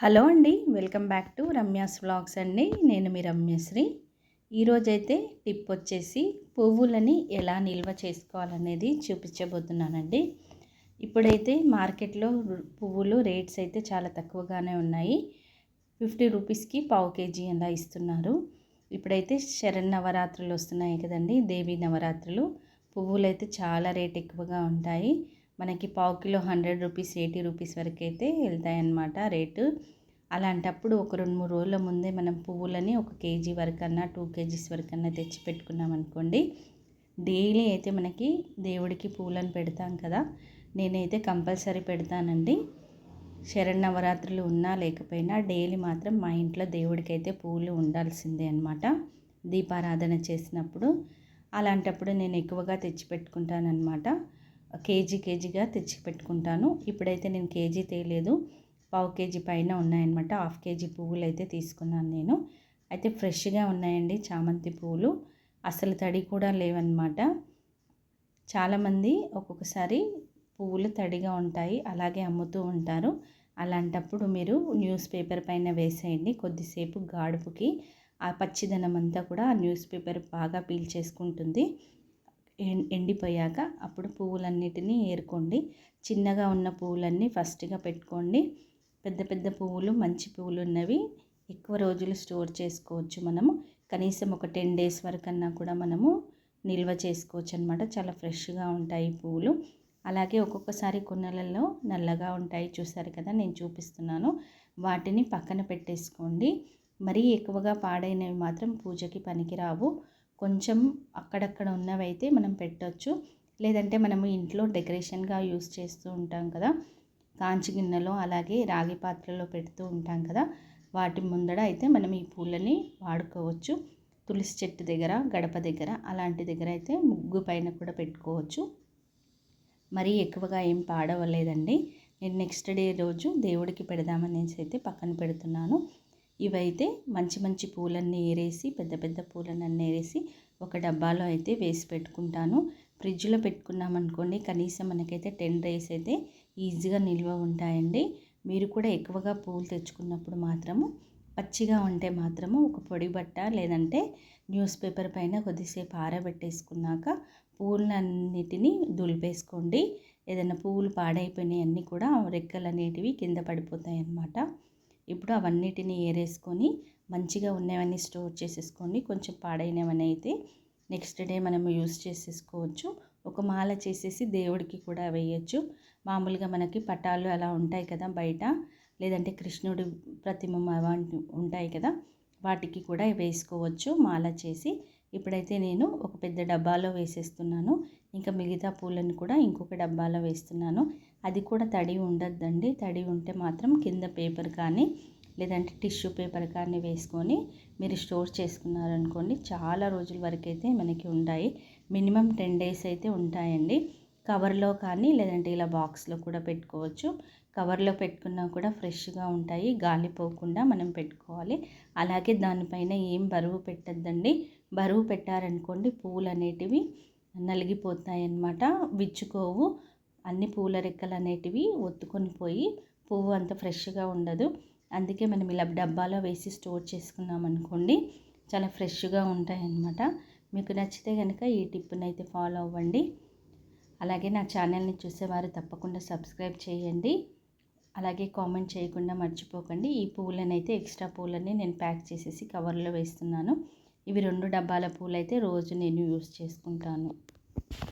Hello అండి welcome back to Ramya's vlogs అండి. నేను మీ రమ్యశ్రీ. ఈరోజైతే టిప్ వచ్చేసి పువ్వులని ఎలా నిల్వ చేసుకోవాలనేది చూపించబోతున్నానండి. ఇప్పుడైతే మార్కెట్లో పువ్వులు రేట్స్ అయితే చాలా తక్కువగానే ఉన్నాయి. ఫిఫ్టీ రూపీస్కి పావు కేజీ అలా ఇస్తున్నారు. ఇప్పుడైతే శరణ్ నవరాత్రులు వస్తున్నాయి కదండి దేవి నవరాత్రులు. పువ్వులు అయితే చాలా రేట్ ఎక్కువగా ఉంటాయి. మనకి పావు kilo hundred rupees eighty rupees వరకు అయితే వెళ్తాయన్నమాట రేటు. అలాంటప్పుడు ఒక రెండు మూడు రోజుల ముందే మనం పువ్వులని ఒక కేజీ వరకన్నా టూ కేజీస్ వరకన్నా తెచ్చి పెట్టుకున్నాం అనుకోండి డైలీ అయితే మనకి దేవుడికి పూలను పెడతాం కదా. నేనైతే కంపల్సరీ పెడతానండి. శరణవరాత్రులు ఉన్నా లేకపోయినా డైలీ మాత్రం మా ఇంట్లో దేవుడికి అయితే పూలు ఉండాల్సిందే అనమాట దీపారాధన చేసినప్పుడు. అలాంటప్పుడు నేను ఎక్కువగా తెచ్చి పెట్టుకుంటానమాట కేజీ కేజీగా తెచ్చి పెట్టుకుంటాను. ఇప్పుడైతే నేను కేజీ తేలేదు. పావు కేజీ పైన ఉన్నాయన్నమాట. హాఫ్ కేజీ పువ్వులు అయితే తీసుకున్నాను నేను. అయితే ఫ్రెష్గా ఉన్నాయండి చామంతి పువ్వులు అసలు తడి కూడా లేవన్నమాట. చాలామంది ఒక్కొక్కసారి పువ్వులు తడిగా ఉంటాయి అలాగే అమ్ముతూ ఉంటారు. అలాంటప్పుడు మీరు న్యూస్ పేపర్ పైన వేసేయండి. కొద్దిసేపు గాడుపుకి ఆ పచ్చిదనం అంతా కూడా ఆ న్యూస్ పేపర్ బాగా పీల్చేసుకుంటుంది ఎండిపోయాక అప్పుడు పువ్వులన్నిటినీ ఏరుకోండి. చిన్నగా ఉన్న పువ్వులన్నీ ఫస్ట్గా పెట్టుకోండి. పెద్ద పెద్ద పువ్వులు మంచి పువ్వులు ఉన్నవి ఎక్కువ రోజులు స్టోర్ చేసుకోవచ్చు మనము. కనీసం ఒక టెన్ డేస్ వరకన్నా కూడా మనము నిల్వ చేసుకోవచ్చు అనమాట చాలా ఫ్రెష్గా ఉంటాయి పువ్వులు. అలాగే ఒక్కొక్కసారి కొన్నలలో నల్లగా ఉంటాయి చూసారు కదా నేను చూపిస్తున్నాను. వాటిని పక్కన పెట్టేసుకోండి. మరీ ఎక్కువగా పాడైనవి మాత్రం పూజకి పనికిరావు. కొంచెం అక్కడక్కడ ఉన్నవైతే మనం పెట్టవచ్చు లేదంటే మనము ఇంట్లో డెకరేషన్గా యూస్ చేస్తూ ఉంటాం కదా. కాంచి గిన్నెలో అలాగే రాగి పాత్రలో పెడుతూ ఉంటాం కదా. వాటి ముందడ అయితే మనం ఈ పూలని వాడుకోవచ్చు. తులసి చెట్టు దగ్గర గడప దగ్గర అలాంటి దగ్గర అయితే ముగ్గు పైన కూడా పెట్టుకోవచ్చు. మరీ ఎక్కువగా ఏం పాడవలేదండి. నేను నెక్స్ట్ డే రోజు దేవుడికి పెడదామనేసి అయితే పక్కన పెడుతున్నాను. ఇవైతే మంచి మంచి పూలన్నీ ఏరేసి పెద్ద పెద్ద పూలన్నీ ఏరేసి ఒక డబ్బాలో అయితే వేసి పెట్టుకుంటాను. ఫ్రిడ్జ్లో పెట్టుకున్నామనుకోండి కనీసం మనకైతే టెన్ డేస్ అయితే ఈజీగా నిల్వ ఉంటాయండి. మీరు కూడా ఎక్కువగా పూలు తెచ్చుకున్నప్పుడు మాత్రము పచ్చిగా ఉంటే మాత్రము ఒక పొడి బట్ట లేదంటే న్యూస్ పేపర్ పైన కొద్దిసేపు ఆరబెట్టేసుకున్నాక పూలన్నిటిని దులిపేసుకోండి. ఏదైనా పువ్వులు పాడైపోయినాయి అన్నీ కూడా రెక్కలు అనేటివి కింద పడిపోతాయి అన్నమాట ఇప్పుడు అవన్నిటిని ఏరేసుకొని మంచిగా ఉన్నవన్నీ స్టోర్ చేసేసుకోండి. కొంచెం పాడైనవని అయితే నెక్స్ట్ డే మనము యూస్ చేసేసుకోవచ్చు. ఒక మాల చేసేసి దేవుడికి కూడా వేయచ్చు. మామూలుగా మనకి పటాలు అలా ఉంటాయి కదా బయట. లేదంటే కృష్ణుడి ప్రతిమ ఉంటాయి కదా. వాటికి కూడా వేసుకోవచ్చు. మాల చేసి ఇప్పుడైతే నేను ఒక పెద్ద డబ్బాలో వేసేస్తున్నాను. ఇంకా మిగతా పూలను కూడా ఇంకొక డబ్బాలో వేస్తున్నాను. అది కూడా తడి ఉండద్దండి. తడి ఉంటే మాత్రం కింద పేపర్ కానీ లేదంటే టిష్యూ పేపర్ కానీ వేసుకొని మీరు స్టోర్ చేసుకున్నారనుకోండి చాలా రోజుల వరకు అయితే మనకి ఉంటాయి. మినిమం టెన్ డేస్ అయితే ఉంటాయండి. కవర్లో కానీ లేదంటే ఇలా బాక్స్లో కూడా పెట్టుకోవచ్చు. కవర్లో పెట్టుకున్నా కూడా ఫ్రెష్గా ఉంటాయి. గాలి పోకుండా మనం పెట్టుకోవాలి. అలాగే దానిపైన ఏం బరువు పెట్టద్దండి. బరువు పెట్టారనుకోండి పూలు అనేటివి నలిగిపోతాయి అన్నమాట విచ్చుకోవు. అన్ని పూల రెక్కలు అనేటివి ఒత్తుకొని పోయి పువ్వు అంత ఫ్రెష్గా ఉండదు. అందుకే మనం ఇలా డబ్బాలో వేసి స్టోర్ చేసుకున్నాం అనుకోండి చాలా ఫ్రెష్గా ఉంటాయి అన్నమాట మీకు నచ్చితే కనుక ఈ టిప్ని అయితే ఫాలో అవ్వండి. అలాగే నా ఛానల్ని చూసేవారు తప్పకుండా సబ్స్క్రైబ్ చేయండి. అలాగే కామెంట్ చేయకుండా మర్చిపోకండి. ఈ పూలనైతే ఎక్స్ట్రా పూలని నేను ప్యాక్ చేసేసి కవర్లో వేస్తున్నాను. ఇవి రెండు డబ్బాల పూలు అయితే రోజు నేను యూస్ చేసుకుంటాను.